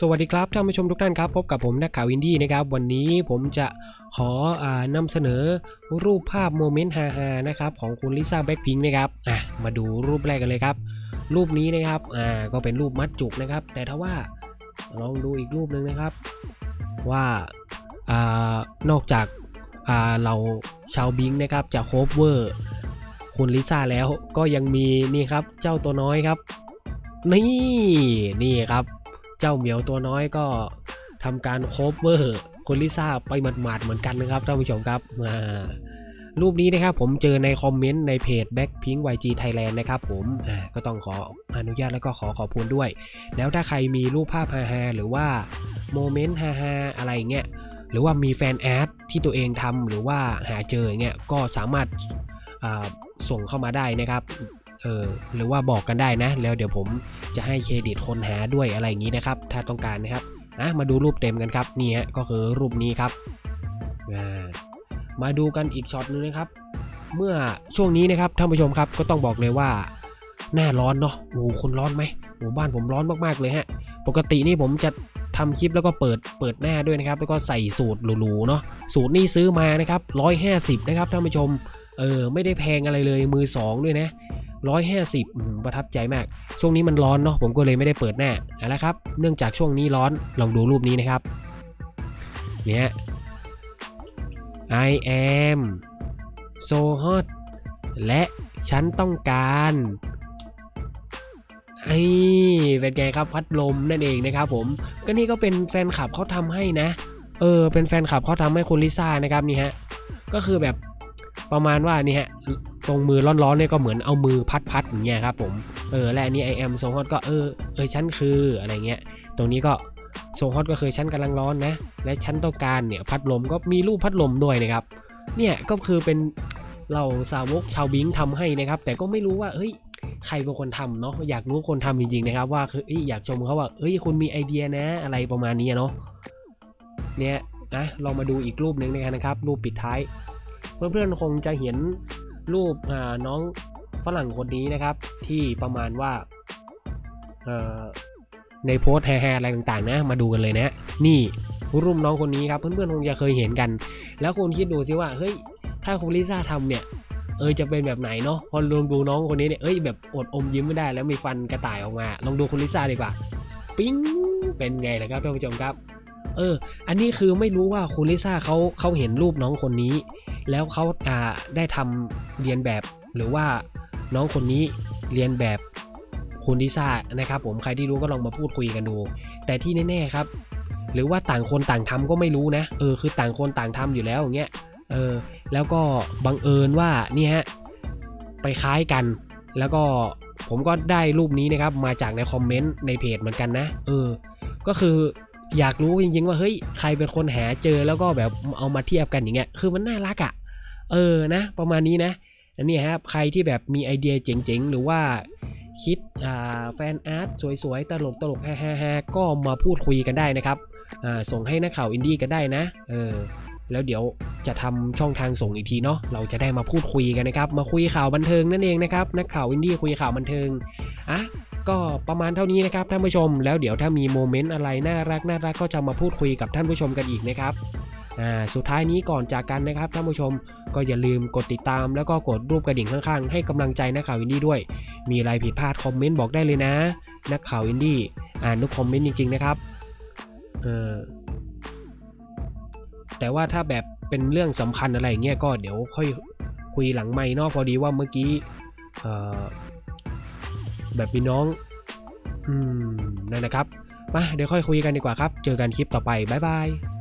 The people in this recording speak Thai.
สวัสดีครับท่านผู้ชมทุกท่านครับพบกับผมนักข่าวอินดี้นะครับ วันนี้ผมจะขออนำเสนอรูปภาพโมเมนต์ฮาๆนะครับของคุณลิซ่าแบ็คพิงค์นะครับอะมาดูรูปแรกกันเลยครับ รูปนี้นะครับอ่าก็เป็นรูปมัดจุกนะครับ แต่ถ้าว่าลองดูอีกรูปหนึ่งนะครับ ว่าอ่านอกจากอ่าเราชาวบิงค์นะครับจะโคฟเวอร์คุณลิซ่าแล้วก็ยังมีนี่ครับเจ้าตัวน้อยครับ นี่นี่ครับ เจ้าเหมียวตัวน้อยก็ทำการโคเวอร์คุณลิซ่าไปหมาดๆเหมือนกันนะครับท่านผู้ชมครับอ่ารูปนี้นะครับผมเจอในคอมเมนต์ในเพจ Blackpink YG Thailand นะครับผมก็ต้องขออนุญาตแล้วก็ขอขอบคุณด้วย แล้วถ้าใครมีรูปภาพฮาๆหรือว่าโมเมนต์ฮาๆอะไรเงี้ยหรือว่ามีแฟนอาร์ตที่ตัวเองทำหรือว่าหาเจอเงี้ยก็สามารถส่งเข้ามาได้นะครับ เออหรือว่าบอกกันได้นะ แล้วเดี๋ยวผมจะให้เครดิตคนหาด้วยอะไรอย่างนี้นะครับ ถ้าต้องการนะครับอะมาดูรูปเต็มกันครับนี่ฮะก็คือรูปนี้ครับมาดูกันอีกช็อตนึงนะครับ เมื่อช่วงนี้นะครับท่านผู้ชมครับก็ต้องบอกเลยว่าหน้าร้อนเนาะโอ้คนร้อนไหมโอ้บ้านผมร้อนมากๆเลยฮะ ปกตินี่ผมจะทำคลิปแล้วก็เปิดเปิดหน้าด้วยนะครับ แล้วก็ใส่สูตรหรูๆเนาะสูตรนี่ซื้อมานะครับ150 นะครับท่านผู้ชมเออไม่ได้แพงอะไรเลยมือสองด้วยนะ ร้อยห้าสิบประทับใจมาก ช่วงนี้มันร้อนเนาะผมก็เลยไม่ได้เปิดหน้าเอาละครับ เนื่องจากช่วงนี้ร้อนลองดูรูปนี้นะครับเนี่ย I am so hot และฉันต้องการไอ้เป็นไงครับพัดลมนั่นเองนะครับผมก็นี่ก็เป็นแฟนคลับเขาทำให้นะ เออ เป็นแฟนคลับเขาทำให้คุณลิซ่านะครับนี่ฮะ ก็คือแบบประมาณว่านี่ฮะ ตรงมือร้อนๆเนี่ยก็เหมือนเอามือพัดๆอย่างเงี้ยครับผมเออและอันนี้ I am so hot ก็เออเออฉันคืออะไรเงี้ยตรงนี้ก็ so hot ก็คือฉันกำลังร้อนนะ และฉันต้องการเนี่ยพัดลมก็มีรูปพัดลมด้วยนะครับ เนี่ยก็คือเป็นเราสาวกชาวบิงทำให้นะครับ แต่ก็ไม่รู้ว่าเฮ้ยใครเป็นคนทำเนาะอยากรู้คนทำจริงๆนะครับ ว่าคืออยากชมเขาว่าเฮ้ยคุณมีไอเดียนะ อะไรประมาณนี้เนาะเนี่ยนะเรามาดูอีกรูปหนึ่งนะครับรูปปิดท้าย เพื่อนๆคงจะเห็น รูปน้องฝรั่งคนนี้นะครับ ที่ประมาณว่าในโพสแฮร์อะไรต่างๆ นะ มาดูกันเลยนะ นี่รูปน้องคนนี้ครับ เพื่อนๆคงจะเคยเห็นกัน แล้วคุณคิดดูสิว่าเฮ้ยถ้าคุณลิซ่าทำเนี่ยเออจะเป็นแบบไหนเนาะพอลองดูน้องคนนี้เนี่ยเอ้ยแบบอดอมยิ้มไม่ได้ แล้วมีฟันกระต่ายออกมา ลองดูคุณลิซ่าดีกว่าปิ๊งเป็นไงนะครับท่านผู้ชมครับ เออ อันนี้คือไม่รู้ว่าคุณลิซ่าเขาเขาเห็นรูปน้องคนนี้ แล้วเขาาได้ทำเรียนแบบ หรือว่าน้องคนนี้เรียนแบบคุณลิซ่านะครับผมใครที่รู้ก็ลองมาพูดคุยกันดู แต่ที่แน่ๆครับ หรือว่าต่างคนต่างทำก็ไม่รู้นะเออคือต่างคนต่างทำอยู่แล้วอย่างเงี้ยเออแล้วก็บังเอิญว่านี่ฮะไปคล้ายกัน แล้วก็ผมก็ได้รูปนี้นะครับมาจากในคอมเมนต์ในเพจเหมือนกันนะเออก็คือ อยากรู้จริงๆว่าเฮ้ยใครเป็นคนหาเจอแล้วก็แบบเอามาเทียบกันอย่างเงี้ยคือมันน่ารักอะ่ะ เออนะ ประมาณนี้นะอันนี้ครับใครที่แบบมีไอเดียเจ๋งๆ หรือว่าคิดแฟนอาร์ตสวยๆ ตลกตลกฮ่าฮ่าก็มาพูดคุยกันได้นะครับส่งให้นักข่าวอินดี้กันได้นะเออแล้วเดี๋ยวจะทำช่องทางส่งอีกทีเนาะเราจะได้มาพูดคุยกันนะครับ มาคุยข่าวบันเทิงนั่นเองนะครับ นักข่าวอินดี้คุยข่าวบันเทิงอะ ก็ประมาณเท่านี้นะครับท่านผู้ชม แล้วเดี๋ยวถ้ามีโมเมนต์อะไรน่ารักน่ารักก็จะมาพูดคุยกับท่านผู้ชมกันอีกนะครับสุดท้ายนี้ก่อนจากกันนะครับท่านผู้ชมก็อย่าลืมกดติดตาม แล้วก็กดรูปกระดิ่งข้างๆ ให้กำลังใจนักข่าวอินดี้ด้วย มีอะไรผิดพลาดคอมเมนต์บอกได้เลยนะ นักข่าวอินดี้อ่านทุกคอมเมนต์จริง ๆ นะครับแต่ว่าถ้าแบบเป็นเรื่องสำคัญอะไรเงี้ยก็เดี๋ยวค่อยคุยหลังไม่นอกพอดีว่าเมื่อกี้ แบบพี่น้อง อืมนั่นนะครับ มาเดี๋ยวค่อยคุยกันดีกว่าครับ เจอกันคลิปต่อไป บ๊ายบาย